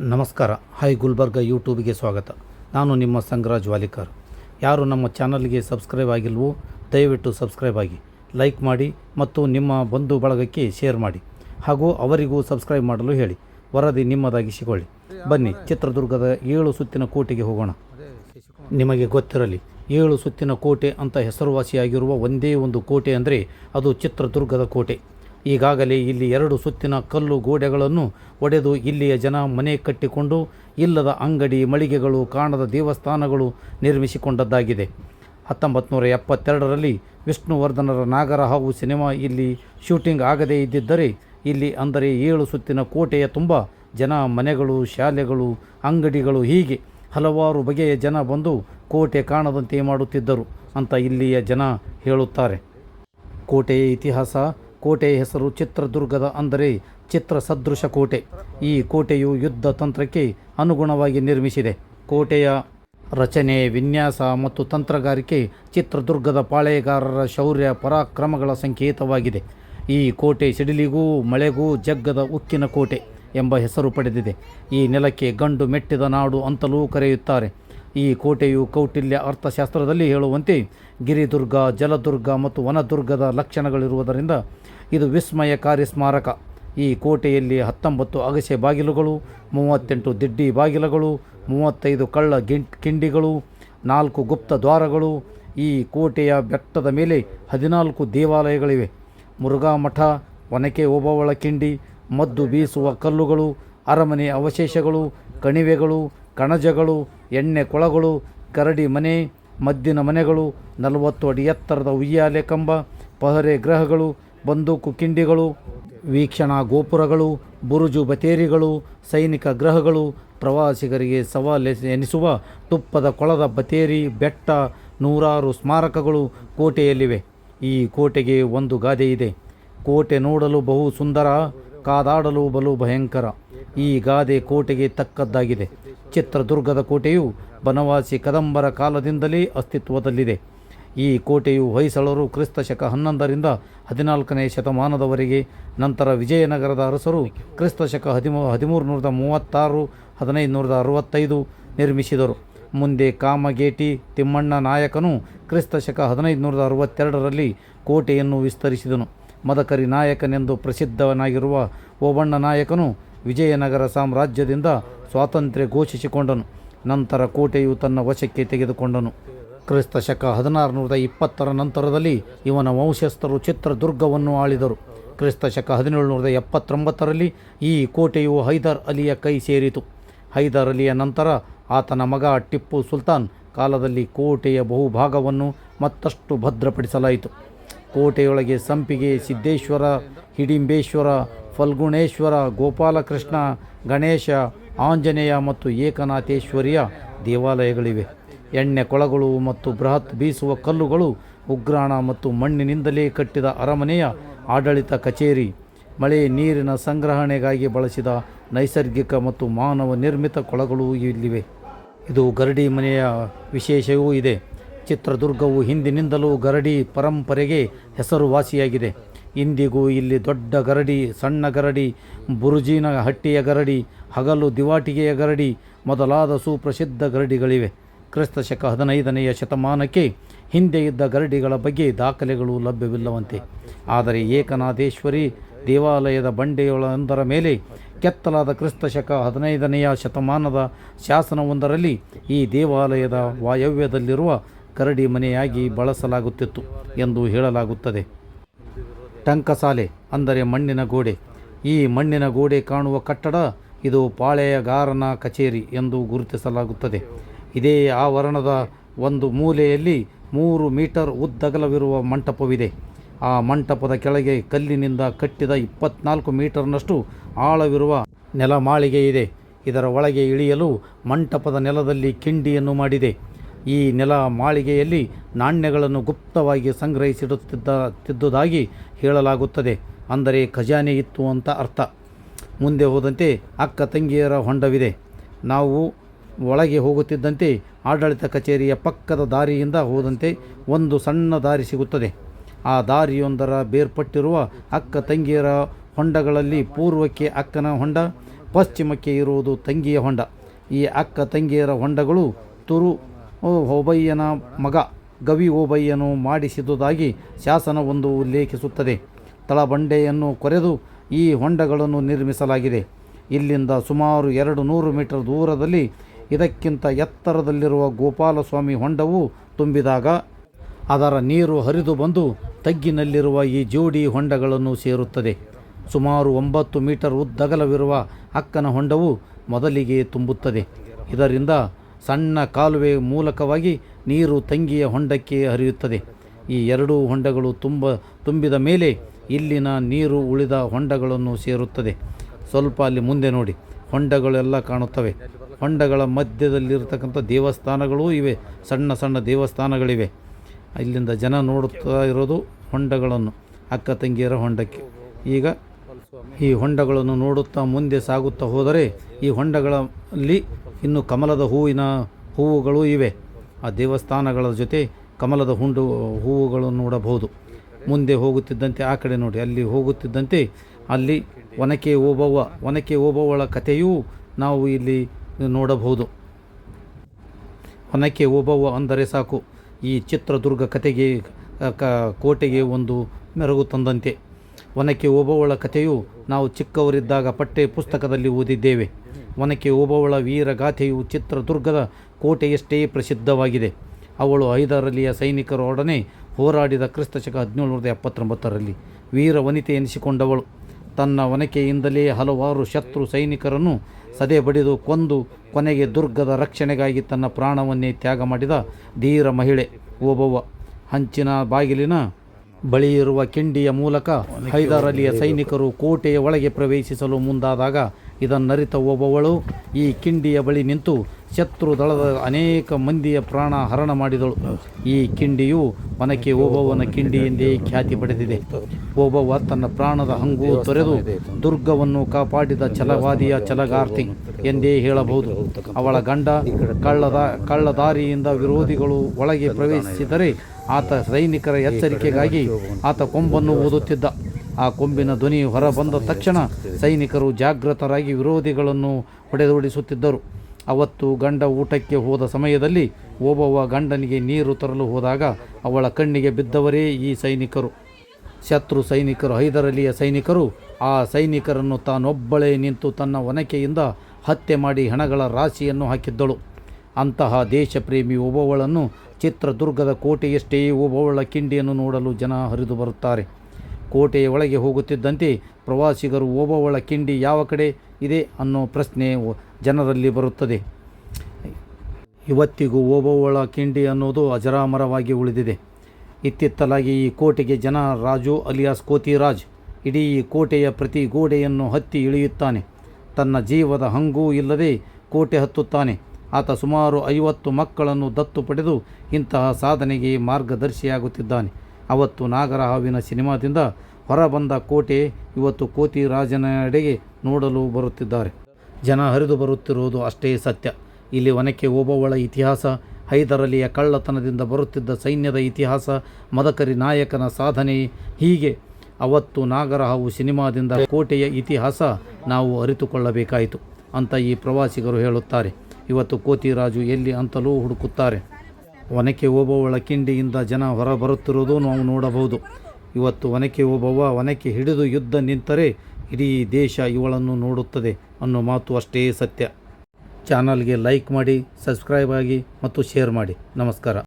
ನಮಸ್ಕಾರ. ಹಾಯ್ ಗುಲ್ಬರ್ಗ ಯೂಟ್ಯೂಬ್ಗೆ ಸ್ವಾಗತ. ನಾನು ನಿಮ್ಮ ಸಂಗ್ರಾಜ್ ವಾಲಿಕರ್. ಯಾರು ನಮ್ಮ ಚಾನಲ್ಗೆ ಸಬ್ಸ್ಕ್ರೈಬ್ ಆಗಿಲ್ವೋ, ದಯವಿಟ್ಟು ಸಬ್ಸ್ಕ್ರೈಬ್ ಆಗಿ. ಲೈಕ್ ಮಾಡಿ ಮತ್ತು ನಿಮ್ಮ ಬಂಧು ಬಳಗಕ್ಕೆ ಶೇರ್ ಮಾಡಿ. ಹಾಗೂ ಅವರಿಗೂ ಸಬ್ಸ್ಕ್ರೈಬ್ ಮಾಡಲು ಹೇಳಿ. ವರದಿ ನಿಮ್ಮದಾಗಿಸಿಕೊಳ್ಳಿ. ಬನ್ನಿ, ಚಿತ್ರದುರ್ಗದ ಏಳು ಸುತ್ತಿನ ಕೋಟೆಗೆ ಹೋಗೋಣ. ನಿಮಗೆ ಗೊತ್ತಿರಲಿ, ಏಳು ಸುತ್ತಿನ ಕೋಟೆ ಅಂತ ಹೆಸರುವಾಸಿಯಾಗಿರುವ ಒಂದೇ ಒಂದು ಕೋಟೆ ಅಂದರೆ ಅದು ಚಿತ್ರದುರ್ಗದ ಕೋಟೆ. ಈಗಾಗಲೇ ಇಲ್ಲಿ ಎರಡು ಸುತ್ತಿನ ಕಲ್ಲು ಗೋಡೆಗಳನ್ನು ಒಡೆದು ಇಲ್ಲಿಯ ಜನ ಮನೆ ಕಟ್ಟಿಕೊಂಡು ಇಲ್ಲದ ಅಂಗಡಿ ಮಳಿಗೆಗಳು ಕಾಣದ ದೇವಸ್ಥಾನಗಳು ನಿರ್ಮಿಸಿಕೊಂಡದ್ದಾಗಿದೆ. ಹತ್ತೊಂಬತ್ತು ನೂರ ಎಪ್ಪತ್ತೆರಡರಲ್ಲಿ ವಿಷ್ಣುವರ್ಧನರ ನಾಗರ ಹಾವು ಸಿನಿಮಾ ಇಲ್ಲಿ ಶೂಟಿಂಗ್ ಆಗದೇ ಇದ್ದಿದ್ದರೆ ಇಲ್ಲಿ ಅಂದರೆ ಏಳು ಸುತ್ತಿನ ಕೋಟೆಯ ತುಂಬ ಜನ ಮನೆಗಳು, ಶಾಲೆಗಳು, ಅಂಗಡಿಗಳು ಹೀಗೆ ಹಲವಾರು ಬಗೆಯ ಜನ ಬಂದು ಕೋಟೆ ಕಾಣದಂತೆ ಮಾಡುತ್ತಿದ್ದರು ಅಂತ ಇಲ್ಲಿಯ ಜನ ಹೇಳುತ್ತಾರೆ. ಕೋಟೆಯ ಇತಿಹಾಸ ಕೋಟೆಯ ಹೆಸರು ಚಿತ್ರದುರ್ಗದ ಅಂದರೆ ಚಿತ್ರ ಸದೃಶ ಕೋಟೆ ಈ ಕೋಟೆಯು ಯುದ್ಧ ತಂತ್ರಕ್ಕೆ ಅನುಗುಣವಾಗಿ ನಿರ್ಮಿಸಿದೆ. ಕೋಟೆಯ ರಚನೆ, ವಿನ್ಯಾಸ ಮತ್ತು ತಂತ್ರಗಾರಿಕೆ ಚಿತ್ರದುರ್ಗದ ಪಾಳೆಯಗಾರರ ಶೌರ್ಯ, ಪರಾಕ್ರಮಗಳ ಸಂಕೇತವಾಗಿದೆ. ಈ ಕೋಟೆ ಸಿಡಿಲಿಗೂ ಮಳೆಗೂ ಜಗ್ಗದ ಉಕ್ಕಿನ ಕೋಟೆ ಎಂಬ ಹೆಸರು ಪಡೆದಿದೆ. ಈ ನೆಲಕ್ಕೆ ಗಂಡು ಮೆಟ್ಟಿದ ನಾಡು ಅಂತಲೂ ಕರೆಯುತ್ತಾರೆ. ಈ ಕೋಟೆಯು ಕೌಟಿಲ್ಯ ಅರ್ಥಶಾಸ್ತ್ರದಲ್ಲಿ ಹೇಳುವಂತೆ ಗಿರಿದುರ್ಗ, ಜಲದುರ್ಗ ಮತ್ತು ವನದುರ್ಗದ ಲಕ್ಷಣಗಳಿರುವುದರಿಂದ ಇದು ವಿಸ್ಮಯಕಾರಿ ಸ್ಮಾರಕ. ಈ ಕೋಟೆಯಲ್ಲಿ ಹತ್ತೊಂಬತ್ತು ಅಗಸೆ ಬಾಗಿಲುಗಳು, ಮೂವತ್ತೆಂಟು ದಿಡ್ಡಿ ಬಾಗಿಲುಗಳು, ಮೂವತ್ತೈದು ಕಳ್ಳ ಕಿಂಡಿಗಳು, ನಾಲ್ಕು ಗುಪ್ತ ದ್ವಾರಗಳು, ಈ ಕೋಟೆಯ ಬೆಟ್ಟದ ಮೇಲೆ ಹದಿನಾಲ್ಕು ದೇವಾಲಯಗಳಿವೆ. ಮುರುಘಾ ಮಠ, ಒನಕೆ ಓಬವಳ ಕಿಂಡಿ, ಮದ್ದು ಬೀಸುವ ಕಲ್ಲುಗಳು, ಅರಮನೆ ಅವಶೇಷಗಳು, ಕಣಿವೆಗಳು, ಕಣಜಗಳು, ಎಣ್ಣೆ ಕೊಳಗಳು, ಕರಡಿ ಮನೆ, ಮದ್ದಿನ ಮನೆಗಳು, ನಲವತ್ತು ಅಡಿ ಎತ್ತರದ ಉಯ್ಯಾಲೆ ಕಂಬ, ಪಹರೆ ಗ್ರಹಗಳು ಬಂದೂಕು ಕಿಂಡಿಗಳು, ವೀಕ್ಷಣಾ ಗೋಪುರಗಳು, ಬುರುಜು ಬತೇರಿಗಳು, ಸೈನಿಕ ಗ್ರಹಗಳು, ಪ್ರವಾಸಿಗರಿಗೆ ಸವಾಲು ಎನಿಸುವ ತುಪ್ಪದ ಕೊಳದ ಬತೇರಿ, ಬೆಟ್ಟ, ನೂರಾರು ಸ್ಮಾರಕಗಳು ಕೋಟೆಯಲ್ಲಿವೆ. ಈ ಕೋಟೆಗೆ ಒಂದು ಗಾದೆ ಇದೆ. ಕೋಟೆ ನೋಡಲು ಬಹು ಸುಂದರ, ಕಾದಾಡಲು ಬಲು ಭಯಂಕರ. ಈ ಗಾದೆ ಕೋಟೆಗೆ ತಕ್ಕದ್ದಾಗಿದೆ. ಚಿತ್ರದುರ್ಗದ ಕೋಟೆಯು ಬನವಾಸಿ ಕದಂಬರ ಕಾಲದಿಂದಲೇ ಅಸ್ತಿತ್ವದಲ್ಲಿದೆ. ಈ ಕೋಟೆಯು ಹೊಯ್ಸಳರು ಕ್ರಿಸ್ತ ಶಕ ಹನ್ನೊಂದರಿಂದ ಹದಿನಾಲ್ಕನೇ ಶತಮಾನದವರೆಗೆ, ನಂತರ ವಿಜಯನಗರದ ಅರಸರು ಕ್ರಿಸ್ತ ಶಕ ಹದಿಮೂ ಹದಿಮೂರು ನೂರದ ಮೂವತ್ತಾರು ಹದಿನೈದು ನೂರದ ಅರವತ್ತೈದು ನಿರ್ಮಿಸಿದರು. ಮುಂದೆ ಕಾಮಗೇಟಿ, ತಿಮ್ಮಣ್ಣ ನಾಯಕನು ಕ್ರಿಸ್ತ ಶಕ ಹದಿನೈದು ನೂರದ ಅರವತ್ತೆರಡರಲ್ಲಿ ಕೋಟೆಯನ್ನು ವಿಸ್ತರಿಸಿದನು. ಮದಕರಿ ನಾಯಕನೆಂದು ಪ್ರಸಿದ್ಧನಾಗಿರುವ ಓಬಣ್ಣ ನಾಯಕನು ವಿಜಯನಗರ ಸಾಮ್ರಾಜ್ಯದಿಂದ ಸ್ವಾತಂತ್ರ್ಯ ಘೋಷಿಸಿಕೊಂಡನು. ನಂತರ ಕೋಟೆಯು ತನ್ನ ವಶಕ್ಕೆ ತೆಗೆದುಕೊಂಡನು. ಕ್ರಿಸ್ತ ಶಕ ಹದಿನಾರು ನೂರದ ಇಪ್ಪತ್ತರ ನಂತರದಲ್ಲಿ ಇವನ ವಂಶಸ್ಥರು ಚಿತ್ರದುರ್ಗವನ್ನು ಆಳಿದರು. ಕ್ರಿಸ್ತ ಶಕ ಹದಿನೇಳು ನೂರದ ಎಪ್ಪತ್ತೊಂಬತ್ತರಲ್ಲಿ ಈ ಕೋಟೆಯು ಹೈದರ್ ಅಲಿಯ ಕೈ ಸೇರಿತು. ಹೈದರ್ ಅಲಿಯ ನಂತರ ಆತನ ಮಗ ಟಿಪ್ಪು ಸುಲ್ತಾನ್ ಕಾಲದಲ್ಲಿ ಕೋಟೆಯ ಬಹುಭಾಗವನ್ನು ಮತ್ತಷ್ಟು ಭದ್ರಪಡಿಸಲಾಯಿತು. ಕೋಟೆಯೊಳಗೆ ಸಂಪಿಗೆ ಸಿದ್ದೇಶ್ವರ, ಹಿಡಿಂಬೇಶ್ವರ, ಫಲ್ಗುಣೇಶ್ವರ, ಗೋಪಾಲಕೃಷ್ಣ, ಗಣೇಶ, ಆಂಜನೇಯ ಮತ್ತು ಏಕನಾಥೇಶ್ವರಿಯ ದೇವಾಲಯಗಳಿವೆ. ಎಣ್ಣೆ ಕೊಳಗಳು ಮತ್ತು ಬೃಹತ್ ಬೀಸುವ ಕಲ್ಲುಗಳು, ಉಗ್ರಾಣ ಮತ್ತು ಮಣ್ಣಿನಿಂದಲೇ ಕಟ್ಟಿದ ಅರಮನೆಯ ಆಡಳಿತ ಕಚೇರಿ, ಮಳೆ ನೀರಿನ ಸಂಗ್ರಹಣೆಗಾಗಿ ಬಳಸಿದ ನೈಸರ್ಗಿಕ ಮತ್ತು ಮಾನವ ನಿರ್ಮಿತ ಕೊಳಗಳು ಇಲ್ಲಿವೆ. ಇದು ಗರಡಿ ಮನೆಯ ವಿಶೇಷವೂ ಇದೆ. ಚಿತ್ರದುರ್ಗವು ಹಿಂದಿನಿಂದಲೂ ಗರಡಿ ಪರಂಪರೆಗೆ ಹೆಸರುವಾಸಿಯಾಗಿದೆ. ಇಂದಿಗೂ ಇಲ್ಲಿ ದೊಡ್ಡ ಗರಡಿ, ಸಣ್ಣ ಗರಡಿ ಬುರುಜಿನ ಹಟ್ಟಿಯ ಗರಡಿ, ಹಗಲು ದಿವಾಟಿಗೆಯ ಗರಡಿ ಮೊದಲಾದ ಸುಪ್ರಸಿದ್ಧ ಗರಡಿಗಳಿವೆ. ಕ್ರಿಸ್ತ ಶಕ ಹದಿನೈದನೆಯ ಶತಮಾನಕ್ಕೆ ಹಿಂದೆ ಇದ್ದ ಗರಡಿಗಳ ಬಗ್ಗೆ ದಾಖಲೆಗಳು ಲಭ್ಯವಿಲ್ಲವಂತೆ. ಆದರೆ ಏಕನಾಥೇಶ್ವರಿ ದೇವಾಲಯದ ಬಂಡೆಯೊಳೊಂದರ ಮೇಲೆ ಕೆತ್ತಲಾದ ಕ್ರಿಸ್ತ ಶಕ ಹದಿನೈದನೆಯ ಶತಮಾನದ ಶಾಸನವೊಂದರಲ್ಲಿ ಈ ದೇವಾಲಯದ ವಾಯವ್ಯದಲ್ಲಿರುವ ಕರಡಿ ಮನೆಯಾಗಿ ಬಳಸಲಾಗುತ್ತಿತ್ತು ಎಂದು ಹೇಳಲಾಗುತ್ತದೆ. ಟಂಕಸಾಲೆ ಅಂದರೆ ಮಣ್ಣಿನ ಗೋಡೆ. ಈ ಮಣ್ಣಿನ ಗೋಡೆ ಕಾಣುವ ಕಟ್ಟಡ ಇದು ಪಾಳೆಯಗಾರನ ಕಚೇರಿ ಎಂದು ಗುರುತಿಸಲಾಗುತ್ತದೆ. ಇದೇ ಆವರಣದ ಒಂದು ಮೂಲೆಯಲ್ಲಿ ಮೂರು ಮೀಟರ್ ಉದ್ದಗಲವಿರುವ ಮಂಟಪವಿದೆ. ಆ ಮಂಟಪದ ಕೆಳಗೆ ಕಲ್ಲಿನಿಂದ ಕಟ್ಟಿದ ಇಪ್ಪತ್ನಾಲ್ಕು ಮೀಟರ್ನಷ್ಟು ಆಳವಿರುವ ನೆಲಮಾಳಿಗೆ ಇದೆ. ಇದರ ಒಳಗೆ ಇಳಿಯಲು ಮಂಟಪದ ನೆಲದಲ್ಲಿ ಕಿಂಡಿಯನ್ನು ಮಾಡಿದೆ. ಈ ನೆಲ ಮಾಳಿಗೆಯಲ್ಲಿ ನಾಣ್ಯಗಳನ್ನು ಗುಪ್ತವಾಗಿ ಸಂಗ್ರಹಿಸಿಡುತ್ತಿದ್ದ ಹೇಳಲಾಗುತ್ತದೆ. ಅಂದರೆ ಖಜಾನೆ ಇತ್ತು ಅಂತ ಅರ್ಥ. ಮುಂದೆ ಹೋದಂತೆ ಅಕ್ಕ ತಂಗಿಯರ ಹೊಂಡವಿದೆ. ನಾವು ಒಳಗೆ ಹೋಗುತ್ತಿದ್ದಂತೆ ಆಡಳಿತ ಕಚೇರಿಯ ಪಕ್ಕದ ದಾರಿಯಿಂದ ಹೋದಂತೆ ಒಂದು ಸಣ್ಣ ದಾರಿ ಸಿಗುತ್ತದೆ. ಆ ದಾರಿಯೊಂದರ ಬೇರ್ಪಟ್ಟಿರುವ ಅಕ್ಕ ತಂಗಿಯರ ಹೊಂಡಗಳಲ್ಲಿ ಪೂರ್ವಕ್ಕೆ ಅಕ್ಕನ ಹೊಂಡ, ಪಶ್ಚಿಮಕ್ಕೆ ಇರುವುದು ತಂಗಿಯ ಹೊಂಡ. ಈ ಅಕ್ಕ ತಂಗಿಯರ ಹೊಂಡಗಳು ತುರು ಓಬಯ್ಯನ ಮಗ, ಗವಿ ಓಬಯ್ಯನು ಮಾಡಿಸಿದುದಾಗಿ ಶಾಸನವೊಂದು ಉಲ್ಲೇಖಿಸುತ್ತದೆ. ತಳಬಂಡೆಯನ್ನು ಕೊರೆದು ಈ ಹೊಂಡಗಳನ್ನು ನಿರ್ಮಿಸಲಾಗಿದೆ. ಇಲ್ಲಿಂದ ಸುಮಾರು ಎರಡು ನೂರು ಮೀಟರ್ ದೂರದಲ್ಲಿ ಇದಕ್ಕಿಂತ ಎತ್ತರದಲ್ಲಿರುವ ಗೋಪಾಲಸ್ವಾಮಿ ಹೊಂಡವು ತುಂಬಿದಾಗ ಅದರ ನೀರು ಹರಿದು ಬಂದು ತಗ್ಗಿನಲ್ಲಿರುವ ಈ ಜೋಡಿ ಹೊಂಡಗಳನ್ನು ಸೇರುತ್ತದೆ. ಸುಮಾರು ಒಂಬತ್ತು ಮೀಟರ್ ಉದ್ದಗಲವಿರುವ ಅಕ್ಕನ ಹೊಂಡವು ಮೊದಲಿಗೆ ತುಂಬುತ್ತದೆ. ಇದರಿಂದ ಸಣ್ಣ ಕಾಲುವೆ ಮೂಲಕವಾಗಿ ನೀರು ತಂಗಿಯ ಹೊಂಡಕ್ಕೆ ಹರಿಯುತ್ತದೆ. ಈ ಎರಡೂ ಹೊಂಡಗಳು ತುಂಬ ತುಂಬಿದ ಮೇಲೆ ಇಲ್ಲಿನ ನೀರು ಉಳಿದ ಹೊಂಡಗಳನ್ನು ಸೇರುತ್ತದೆ. ಸ್ವಲ್ಪ ಅಲ್ಲಿ ಮುಂದೆ ನೋಡಿ. ಹೊಂಡಗಳೆಲ್ಲ ಕಾಣುತ್ತವೆ. ಹೊಂಡಗಳ ಮಧ್ಯದಲ್ಲಿರ್ತಕ್ಕಂಥ ದೇವಸ್ಥಾನಗಳೂ ಇವೆ. ಸಣ್ಣ ಸಣ್ಣ ದೇವಸ್ಥಾನಗಳಿವೆ. ಇಲ್ಲಿಂದ ಜನ ನೋಡುತ್ತಾ ಇರೋದು ಹೊಂಡಗಳನ್ನು, ಅಕ್ಕ ತಂಗಿಯರ ಹೊಂಡಕ್ಕೆ. ಈಗ ಈ ಹೊಂಡಗಳನ್ನು ನೋಡುತ್ತಾ ಮುಂದೆ ಸಾಗುತ್ತಾ ಹೋದರೆ ಈ ಹೊಂಡಗಳಲ್ಲಿ ಇನ್ನು ಕಮಲದ ಹೂವಿನ ಹೂವುಗಳು ಇವೆ. ಆ ದೇವಸ್ಥಾನಗಳ ಜೊತೆ ಕಮಲದ ಹುಂಡು ಹೂವುಗಳನ್ನು ನೋಡಬಹುದು. ಮುಂದೆ ಹೋಗುತ್ತಿದ್ದಂತೆ ಆ ಕಡೆ ನೋಡಿ, ಅಲ್ಲಿ ಹೋಗುತ್ತಿದ್ದಂತೆ ಅಲ್ಲಿ ಒನಕೆ ಓಬವ್ವ, ಒನಕೆ ಓಬವ್ವಳ ಕಥೆಯೂ ನಾವು ಇಲ್ಲಿ ನೋಡಬಹುದು. ಒನಕೆ ಓಬವ್ವ ಅಂದರೆ ಸಾಕು. ಈ ಚಿತ್ರದುರ್ಗ ಕತೆಗೆ ಕೋಟೆಗೆ ಒಂದು ಮೆರಗು ತಂದಂತೆ. ಒನಕೆ ಓಬವ್ವಳ ಕಥೆಯು ನಾವು ಚಿಕ್ಕವರಿದ್ದಾಗ ಪಠ್ಯ ಪುಸ್ತಕದಲ್ಲಿ ಓದಿದ್ದೇವೆ. ಒನಕೆ ಓಬವ್ವಳ ವೀರಗಾಥೆಯು ಚಿತ್ರದುರ್ಗದ ಕೋಟೆಯಷ್ಟೇ ಪ್ರಸಿದ್ಧವಾಗಿದೆ. ಅವಳು ಐದರಲ್ಲಿಯ ಸೈನಿಕರೊಡನೆ ಹೋರಾಡಿದ ಕ್ರಿಸ್ತಶಕ ಹದಿನೇಳು ನೂರದ ಎಪ್ಪತ್ತೊಂಬತ್ತರಲ್ಲಿ ವೀರ ವನಿತೆ ಎನಿಸಿಕೊಂಡವಳು. ತನ್ನ ಒನಕೆಯಿಂದಲೇ ಹಲವಾರು ಶತ್ರು ಸೈನಿಕರನ್ನು ಸದೆ ಬಡಿದು ಕೊಂದು ಕೊನೆಗೆ ದುರ್ಗದ ರಕ್ಷಣೆಗಾಗಿ ತನ್ನ ಪ್ರಾಣವನ್ನೇ ತ್ಯಾಗ ಮಾಡಿದ ಧೀರ ಮಹಿಳೆ ಓಬವ್ವ. ಹಂಚಿನ ಬಾಗಿಲಿನ ಬಳಿ ಇರುವ ಕಿಂಡಿಯ ಮೂಲಕ ಹೈದರಲಿಯ ಸೈನಿಕರು ಕೋಟೆಯ ಒಳಗೆ ಪ್ರವೇಶಿಸಲು ಮುಂದಾದಾಗ ಇದನ್ನರಿತ ಒಬ್ಬವಳು ಈ ಕಿಂಡಿಯ ಬಳಿ ನಿಂತು ಶತ್ರು ದಳದ ಅನೇಕ ಮಂದಿಯ ಪ್ರಾಣ ಹರಣ ಮಾಡಿದಳು. ಈ ಕಿಂಡಿಯು ಒನಕೆ ಓಬವ್ವನ ಕಿಂಡಿ ಎಂದೇ ಖ್ಯಾತಿ ಪಡೆದಿದೆ. ಓಬವ್ವ ತನ್ನ ಪ್ರಾಣದ ಹಂಗು ತೊರೆದು ದುರ್ಗವನ್ನು ಕಾಪಾಡಿದ ಛಲವಾದಿಯ ಛಲಗಾರ್ತಿ ಎಂದೇ ಹೇಳಬಹುದು. ಅವಳ ಗಂಡ ಕಳ್ಳದ ಕಳ್ಳದಾರಿಯಿಂದ ವಿರೋಧಿಗಳು ಒಳಗೆ ಪ್ರವೇಶಿಸಿದರೆ ಆತ ಸೈನಿಕರ ಎಚ್ಚರಿಕೆಗಾಗಿ ಆತ ಕೊಂಬನ್ನು ಓದುತ್ತಿದ್ದ. ಆ ಕೊಂಬಿನ ಧ್ವನಿ ಹೊರಬಂದ ತಕ್ಷಣ ಸೈನಿಕರು ಜಾಗೃತರಾಗಿ ವಿರೋಧಿಗಳನ್ನು ಹೊಡೆದೋಡಿಸುತ್ತಿದ್ದರು. ಅವತ್ತು ಗಂಡ ಊಟಕ್ಕೆ ಹೋದ ಸಮಯದಲ್ಲಿ ಒಬ್ಬವ ಗಂಡನಿಗೆ ನೀರು ತರಲು ಹೋದಾಗ ಅವಳ ಕಣ್ಣಿಗೆ ಬಿದ್ದವರೇ ಈ ಸೈನಿಕರು. ಶತ್ರು ಸೈನಿಕರು, ಹೈದರಲಿಯ ಸೈನಿಕರು, ಆ ಸೈನಿಕರನ್ನು ತಾನೊಬ್ಬಳೇ ನಿಂತು ತನ್ನ ಒನಕೆಯಿಂದ ಹತ್ಯೆ ಮಾಡಿ ಹಣಗಳ ರಾಶಿಯನ್ನು ಹಾಕಿದ್ದಳು. ಅಂತಹ ದೇಶಪ್ರೇಮಿ ಒಬ್ಬವಳನ್ನು ಚಿತ್ರದುರ್ಗದ ಕೋಟೆಯಷ್ಟೇ ಒಬ್ಬವಳ ಕಿಂಡಿಯನ್ನು ನೋಡಲು ಜನ ಹರಿದು ಬರುತ್ತಾರೆ. ಕೋಟೆಯ ಒಳಗೆ ಹೋಗುತ್ತಿದ್ದಂತೆ ಪ್ರವಾಸಿಗರು ಓಬವ್ವಳ ಕಿಂಡಿ ಯಾವ ಕಡೆ ಇದೆ ಅನ್ನೋ ಪ್ರಶ್ನೆ ಜನರಲ್ಲಿ ಬರುತ್ತದೆ. ಇವತ್ತಿಗೂ ಓಬವ್ವಳ ಕಿಂಡಿ ಅನ್ನೋದು ಅಜರಾಮರವಾಗಿ ಉಳಿದಿದೆ. ಇತ್ತಿತ್ತಲಾಗಿ ಈ ಕೋಟೆಗೆ ಜನ ರಾಜು ಅಲಿಯಾಸ್ ಕೋತಿರಾಜ್ ಇಡೀ ಕೋಟೆಯ ಪ್ರತಿ ಗೋಡೆಯನ್ನು ಹತ್ತಿ ಇಳಿಯುತ್ತಾನೆ. ತನ್ನ ಜೀವದ ಹಂಗೂ ಇಲ್ಲದೆ ಕೋಟೆ ಹತ್ತುತ್ತಾನೆ. ಆತ ಸುಮಾರು ಐವತ್ತು ಮಕ್ಕಳನ್ನು ದತ್ತು ಪಡೆದು ಇಂತಹ ಸಾಧನೆಗೆ ಮಾರ್ಗದರ್ಶಿಯಾಗುತ್ತಿದ್ದಾನೆ. ಅವತ್ತು ನಾಗರಹಾವಿನ ಸಿನಿಮಾದಿಂದ ಹೊರಬಂದ ಕೋಟೆ ಇವತ್ತು ಕೋತಿ ರಾಜನೆಡೆಗೆ ನೋಡಲು ಬರುತ್ತಿದ್ದಾರೆ. ಜನ ಹರಿದು ಬರುತ್ತಿರುವುದು ಅಷ್ಟೇ ಸತ್ಯ. ಇಲ್ಲಿ ಒನಕೆ ಓಬವ್ವಳ ಇತಿಹಾಸ, ಹೈದರಲಿಯ ಕಳ್ಳತನದಿಂದ ಬರುತ್ತಿದ್ದ ಸೈನ್ಯದ ಇತಿಹಾಸ, ಮದಕರಿ ನಾಯಕನ ಸಾಧನೆ, ಹೀಗೆ ಅವತ್ತು ನಾಗರಹಾವು ಸಿನಿಮಾದಿಂದ ಕೋಟೆಯ ಇತಿಹಾಸ ನಾವು ಅರಿತುಕೊಳ್ಳಬೇಕಾಯಿತು ಅಂತ ಈ ಪ್ರವಾಸಿಗರು ಹೇಳುತ್ತಾರೆ. ಇವತ್ತು ಕೋತಿರಾಜು ಎಲ್ಲಿ ಅಂತಲೂ ಹುಡುಕುತ್ತಾರೆ. ಒನಕೆ ಓಬವ್ವಳ ಕಿಂಡಿಯಿಂದ ಜನ ಹೊರ ಬರುತ್ತಿರುವುದು ನಾವು ನೋಡಬಹುದು. ಇವತ್ತು ಒನಕೆ ಓಬವ್ವ ಒನಕೆ ಹಿಡಿದು ಯುದ್ಧ ನಿಂತರೆ ಇಡೀ ದೇಶ ಇವಳನ್ನು ನೋಡುತ್ತದೆ ಅನ್ನೋ ಮಾತು ಅಷ್ಟೇ ಸತ್ಯ. ಚಾನಲ್ಗೆ ಲೈಕ್ ಮಾಡಿ, ಸಬ್ಸ್ಕ್ರೈಬ್ ಆಗಿ ಮತ್ತು ಶೇರ್ ಮಾಡಿ. ನಮಸ್ಕಾರ.